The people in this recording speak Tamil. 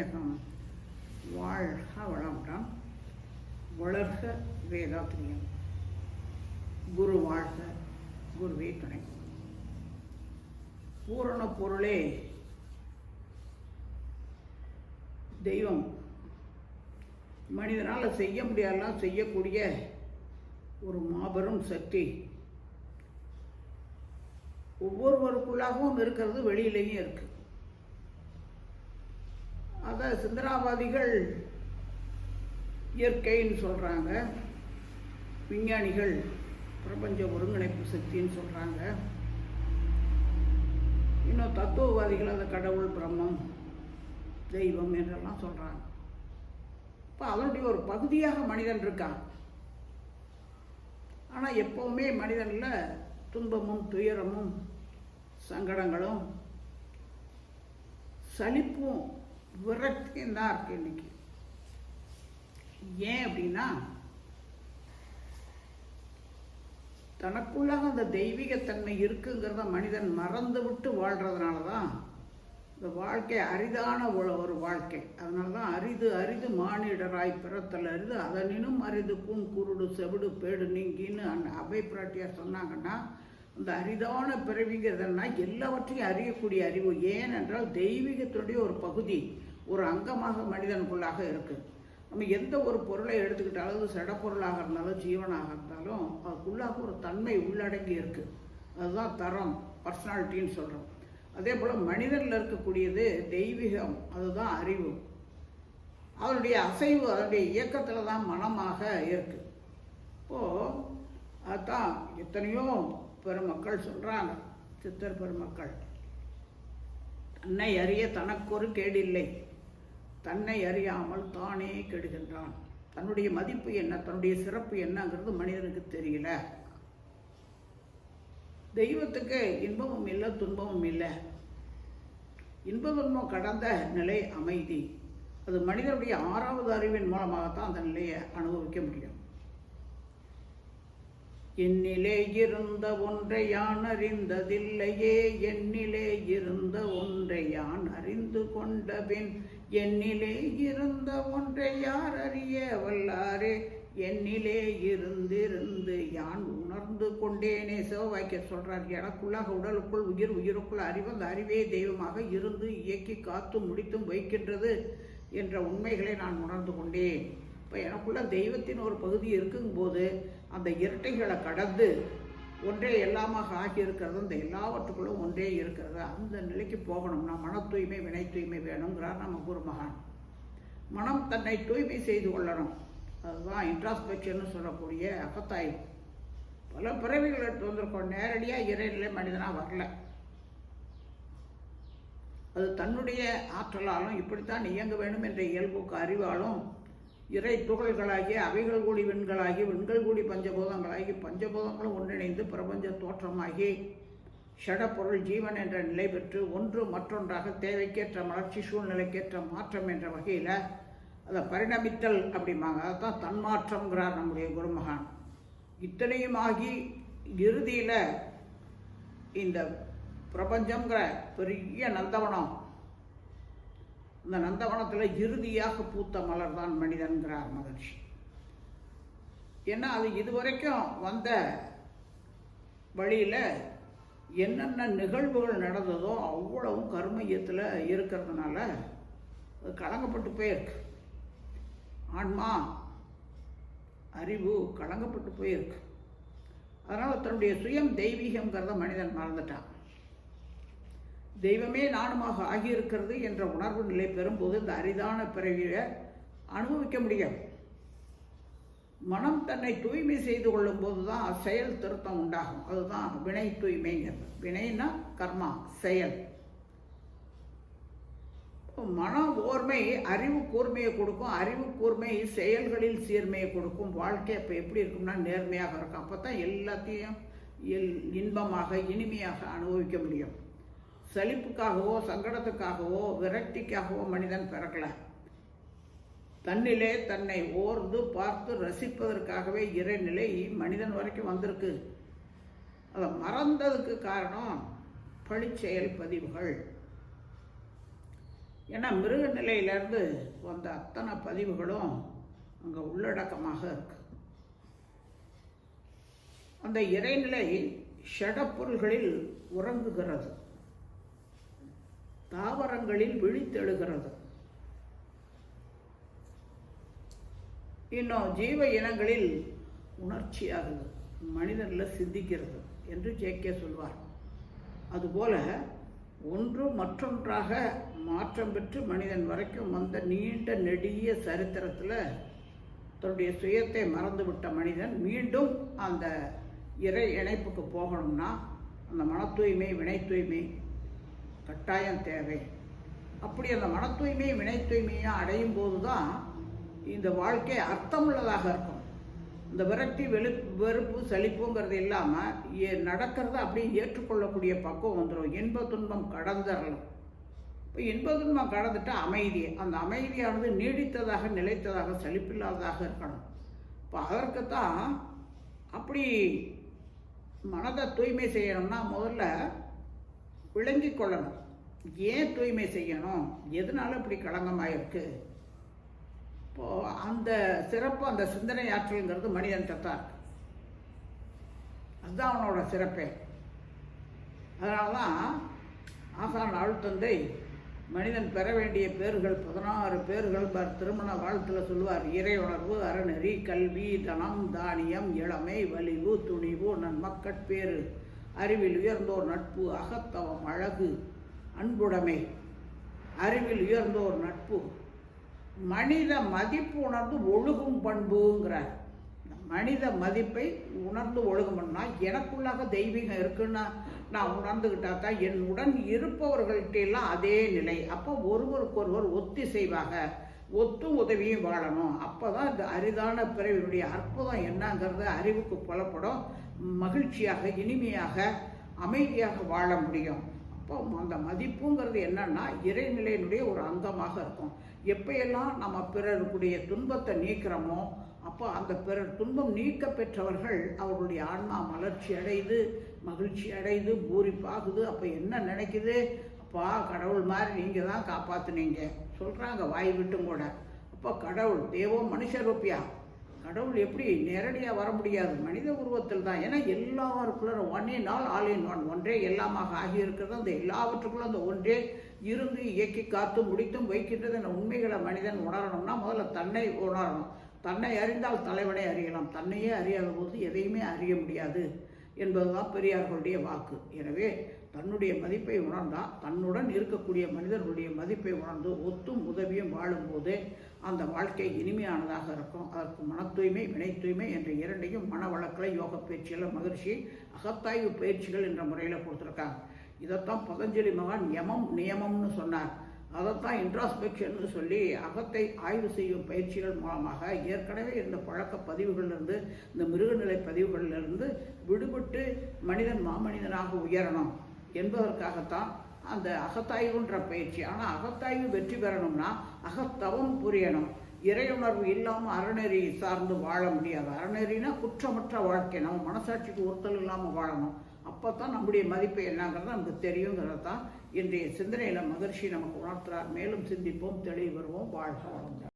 வையகம் வாழ்க வளமுடன் வளர்க வேதாத்திரியம். குரு வாழ்க குருவே துணை. பூரண பொருளே தெய்வம். மனிதனால் செய்ய முடியாதெல்லாம் செய்யக்கூடிய ஒரு மாபெரும் சக்தி. ஒவ்வொருவருக்குள்ளாகவும் இருக்கிறது வெளியிலையும் இருக்குது அதை சிந்தனாவாதிகள் இயற்கைன்னு சொல்கிறாங்க விஞ்ஞானிகள் பிரபஞ்ச ஒருங்கிணைப்பு சக்தின்னு சொல்கிறாங்க இன்னும் தத்துவவாதிகள் அந்த கடவுள் பிரம்மம் தெய்வம் என்றெல்லாம் சொல்கிறாங்க இப்போ அதனுடைய ஒரு பகுதியாக மனிதன் இருக்கான். ஆனால் எப்போவுமே மனிதனில் துன்பமும் துயரமும் சங்கடங்களும் சலிப்பும் விரக்தியும் தான் இருக்கு இன்னைக்கு. ஏன் அப்படின்னா தனக்குள்ளாக அந்த தெய்வீகத்தன்மை இருக்குங்கிறத மனிதன் மறந்து விட்டு வாழ்கிறதுனால தான் இந்த வாழ்க்கை அரிதான ஒரு வாழ்க்கை. அதனால தான் அரிது அரிது மானிடராய் பிறத்தல் அரிது. அதனினும் அரிது கூண் குருடு செவிடு பேடு நீங்கின்னு அந்த அபை பிராட்டியார் சொன்னாங்கன்னா இந்த அரிதான பிறவிங்கிறதெல்லாம் எல்லாவற்றையும் அறியக்கூடிய அறிவு ஏனென்றால் தெய்வீகத்துடைய ஒரு பகுதி ஒரு அங்கமாக மனிதனுக்குள்ளாக இருக்குது நம்ம எந்த ஒரு பொருளை எடுத்துக்கிட்டாலும் அது சடப்பொருளாக இருந்தாலும் ஜீவனாக இருந்தாலும் அதுக்குள்ளாக ஒரு தன்மை உள்ளடங்கி இருக்குது அதுதான் தரம் பர்சனாலிட்டின்னு சொல்கிறோம் அதே போல் மனிதனில் இருக்கக்கூடியது தெய்வீகம் அதுதான் அறிவு. அதனுடைய அசைவு அதனுடைய இயக்கத்தில் தான் மனமாக இருக்குது இப்போது அதுதான் எத்தனையோ பெருமக்கள் சொல்கிறாங்க சித்தர் பெருமக்கள் தன்னை அறிய தனக்கொரு கேடில்லை. தன்னை அறியாமல் தானே கெடுகின்றான். தன்னுடைய மதிப்பு என்ன தன்னுடைய சிறப்பு என்னங்கிறது மனிதனுக்கு தெரியல. தெய்வத்துக்கு இன்பமும் இல்லை துன்பமும் இல்லை. இன்ப துன்பம் கடந்த நிலை அமைதி. அது மனிதனுடைய ஆறாவது அறிவின் மூலமாகத்தான் அந்த நிலையை அனுபவிக்க முடியும். என்னிலே இருந்த ஒன்றை யான் அறிந்ததில்லையே என்னிலே இருந்த ஒன்றை யான் அறிந்து கொண்டபின் என்னிலே இருந்த ஒன்றை யார் அறிய வல்லாரே? என்னிலே இருந்திருந்து யான் உணர்ந்து கொண்டேனே? சிவவாக்கிய சொல்றார் எனக்குள்ளாக உடலுக்குள் உயிர் உயிருக்குள் அறிவு அந்த அறிவே தெய்வமாக இருந்து இயக்கி காத்து முடித்தும் வைக்கின்றது என்ற உண்மைகளை நான் உணர்ந்து கொண்டேன். இப்போ எனக்குள்ள தெய்வத்தின் ஒரு பகுதி இருக்குங்கும்போது அந்த இரட்டைகளை கடந்து ஒன்றே எல்லாமாக ஆகியிருக்கிறது அந்த எல்லாவற்றுக்குள்ளும் ஒன்றே இருக்கிறது அந்த நிலைக்கு போகணும்னா மன தூய்மை வினை தூய்மை வேணுங்கிறார் நம்ம குருமகான். மனம் தன்னை தூய்மை செய்து கொள்ளணும். அதுதான் இன்ட்ராஸ்பெக்ஷன் சொல்லக்கூடிய அகத்தாய்வு. பல பிறவிகள் எடுத்து வந்திருக்கோம். நேரடியாக இறைநிலை மனிதனாக வரல. அது தன்னுடைய ஆற்றலாலும் இப்படித்தான் இயங்க வேண்டும் என்ற இயல்புக்கு அறிவாலும் இறை துகள்களாகி அவைகள் கூடி விண்களாகி விண்கள் கூடி பஞ்சபூதங்களாகி பஞ்சபூதங்களும் ஒன்றிணைந்து பிரபஞ்ச தோற்றமாகி ஷடப்பொருள் ஜீவன் என்ற நிலை பெற்று ஒன்று மற்றொன்றாக தேவைக்கேற்ற மலர்ச்சி சூழ்நிலைக்கேற்ற மாற்றம் என்ற வகையில் அதை பரிணமித்தல் அப்படிம்பாங்க. அதுதான் தன்மாற்றம்ங்கிறார் நம்முடைய குருமகான். இத்தனையும் ஆகி இறுதியில் இந்த பிரபஞ்சங்கிற பெரிய நந்தவனம் இந்த நந்தவனத்தில் இறுதியாக பூத்த மலர் தான் மனிதன்கிறார் மகர்ஷி. ஏன்னா அது இதுவரைக்கும் வந்த வழியில் என்னென்ன நிகழ்வுகள் நடந்ததோ அவ்வளவும் கருமையத்தில் இருக்கிறதுனால அது கலங்கப்பட்டு போயிருக்கு. ஆன்மா அறிவு கலங்கப்பட்டு போயிருக்கு. அதனால் தன்னுடைய சுயம் தெய்வீகங்கிறத மனிதன் மறந்துட்டான். தெய்வமே நானுமாக ஆகியிருக்கிறது என்ற உணர்வு நிலை பெறும்போது இந்த அரிதான பிறவியை அனுபவிக்க முடியும் மனம் தன்னை தூய்மை செய்து கொள்ளும் போது தான் செயல் திருத்தம் உண்டாகும். அதுதான் வினை தூய்மைங்கிறது. வினைனா கர்மா செயல். மன ஓர்மை அறிவு கூர்மையை கொடுக்கும். அறிவு கூர்மை செயல்களில் சீர்மையை கொடுக்கும். வாழ்க்கை அப்போ எப்படி இருக்கும்னா நேர்மையாக இருக்கும். அப்போ தான் எல்லாத்தையும் இன்பமாக இனிமையாக அனுபவிக்க முடியும். சலிப்புக்காகவோ சங்கடத்துக்காகவோ விரக்திக்காகவோ மனிதன் பிறக்கல. தன்னிலே தன்னை ஓர்ந்து பார்த்து ரசிப்பதற்காகவே இறைநிலை மனிதன் வரைக்கும் வந்திருக்கு. அதை மறந்ததுக்கு காரணம் பழிச்செயல் பதிவுகள். ஏன்னா மிருக நிலையிலேருந்து வந்த அத்தனை பதிவுகளும் அங்கே உள்ளடக்கமாக இருக்கு. அந்த இறைநிலை ஷடப்பொருள்களில் உறங்குகிறது. தாவரங்களில் விழித்தெழுகிறது. இன்னும் ஜீவ இனங்களில் உணர்ச்சியாகுது. மனிதனில் சிந்திக்கிறது என்று ஜேகே சொல்வார். அதுபோல ஒன்று மற்றொன்றாக மாற்றம் பெற்று மனிதன் வரைக்கும் வந்த நீண்ட நெடிய சரித்திரத்தில் தன்னுடைய சுயத்தை மறந்துவிட்ட மனிதன் மீண்டும் அந்த இறை இணைப்புக்கு போகணும்னா அந்த மன தூய்மை வினை தூய்மை கட்டாயம் தேவை. அப்படி அந்த மன தூய்மை வினை தூய்மையாக அடையும் போது தான் இந்த வாழ்க்கை அர்த்தமுள்ளதாக இருக்கும். இந்த விரக்தி வெளு வெறுப்பு சலிப்புங்கிறது இல்லாமல் நடக்கிறத அப்படியே ஏற்றுக்கொள்ளக்கூடிய பக்குவம் வந்துடும் இன்ப துன்பம் கடந்துடலாம் இப்போ இன்ப துன்பம் கடந்துட்டா அமைதி அந்த அமைதியானது நீடித்ததாக நிலைத்ததாக சலிப்பில்லாததாக இருக்கணும். இப்போ அதற்குத்தான் அப்படி மனதை தூய்மை செய்யணும்னா முதல்ல விளங்கி கொள்ளணும். ஏன் தூய்மை செய்யணும்? எதனால இப்படி களங்கமாயிருக்கு? இப்போ அந்த சிறப்பு அந்த சிந்தனை ஆற்றல்ங்கிறது மனிதன்கிட்ட தான் இருக்கு. அதுதான் அவனோட சிறப்பே. அதனால தான் ஆசான் ஆழ்த்தந்தை மனிதன் பெற வேண்டிய பேர்கள் பதினாறு பேர்கள் திருமண வாழ்த்துல சொல்லுவார். இறை உணர்வு அறநெறி கல்வி தனம் தானியம் இளமை வலிவு துணிவு நன்மக்கட்பேறு. அறிவில் உயர்ந்தோர் நட்பு அகத்தவம் அழகு அன்புடைமை அறிவில் உயர்ந்தோர் நட்பு. மனித மதிப்பு உணர்ந்து ஒழுகும் பண்புங்கிறார். மனித மதிப்பை உணர்ந்து ஒழுகும்னா எனக்குள்ளாக தெய்வீகம் இருக்குன்னா நான் உணர்ந்துக்கிட்டா தான் என்னுடன் இருப்பவர்கள்ட்டெல்லாம் அதே நிலை. அப்போ ஒருவருக்கொருவர் ஒத்திசைவாக ஒத்தும் உதவியும் வாழணும். அப்போ தான் இந்த அரிதான பிறவினுடைய அற்புதம் என்னங்கிறது அறிவுக்கு புலப்படும். மகிழ்ச்சியாக இனிமையாக அமைதியாக வாழ முடியும். அப்போ அந்த மதிப்புங்கிறது என்னன்னா இறைநிலையினுடைய ஒரு அங்கமாக இருக்கும். எப்பயெல்லாம் நம்ம பிறருக்குடைய துன்பத்தை நீக்கிறோமோ அப்போ அந்த பிறர் துன்பம் நீக்க பெற்றவர்கள் ஆன்மா மலர்ச்சி அடையுது மகிழ்ச்சி அடையுது பூரிப்பாகுது. அப்போ என்ன நினைக்குது? அப்பா கடவுள் மாதிரி நீங்கள் தான் காப்பாற்றுனீங்க சொல்கிறாங்க வாய் விட்டும் கூட. அப்போ கடவுள் தேவோ மனுஷ ரூபியா கடவுள் எப்படி நேரடியாக வர முடியாது? மனித உருவத்தில் தான். ஏன்னா எல்லாருக்குள்ள ஒன்னே நாள் ஆல் இன் ஒன் ஒன்றே எல்லாமாக ஆகியிருக்கிறது. அந்த எல்லாவற்றுக்குள்ள அந்த ஒன்றே இருந்து இயக்கி காத்து முடித்தும் வைக்கின்றது என்ற உண்மைகளை மனிதன் உணரணும்னா முதல்ல தன்னை உணரணும். தன்னை அறிந்தால் தலைவனை அறியலாம். தன்னையே அறியாத போது எதையுமே அறிய முடியாது என்பதுதான் பெரியார்களுடைய வாக்கு. எனவே தன்னுடைய மதிப்பை உணர்ந்தால் தன்னுடன் இருக்கக்கூடிய மனிதர்களுடைய மதிப்பை உணர்ந்து ஒத்தும் உதவியும் வாழும்போது அந்த வாழ்க்கை இனிமையானதாக இருக்கும். அதற்கு மன தூய்மை வினை தூய்மை என்ற இரண்டையும் மன வழக்கில் யோக பயிற்சியில் மகிழ்ச்சி அகத்தாய்வு பயிற்சிகள் என்ற முறையில் கொடுத்துருக்காங்க. இதைத்தான் பதஞ்சலி மகான் யமம் நியமம்னு சொன்னார். அதைத்தான் இன்ட்ராஸ்பெக்ஷன் சொல்லி அகத்தை ஆய்வு செய்யும் பயிற்சிகள் மூலமாக ஏற்கனவே இருந்த பழக்க பதிவுகளிலிருந்து இந்த மிருகநிலை பதிவுகளிலிருந்து விடுபட்டு மனிதன் மாமனிதனாக உயரணும். என்பதற்காகத்தான் அந்த அகத்தாய்வுன்ற பயிற்சி. ஆனால் அகத்தாய்வு வெற்றி பெறணும்னா அகத்தவம் புரியணும். இறையுணர்வு இல்லாமல் அறநெறி சார்ந்து வாழ முடியாது. அறநெறினா குற்றமற்ற வாழ்க்கை. நம்ம மனசாட்சிக்கு ஒருத்தல் இல்லாமல் வாழணும். அப்போ தான் நம்முடைய மதிப்பு என்னங்கிறது நமக்கு தெரியுங்கிறது தான் இன்றைய சிந்தனையில் மகிழ்ச்சி நமக்கு உணர்த்துறார். மேலும் சிந்திப்போம் தெளிவு வருவோம் வாழ்க வளம்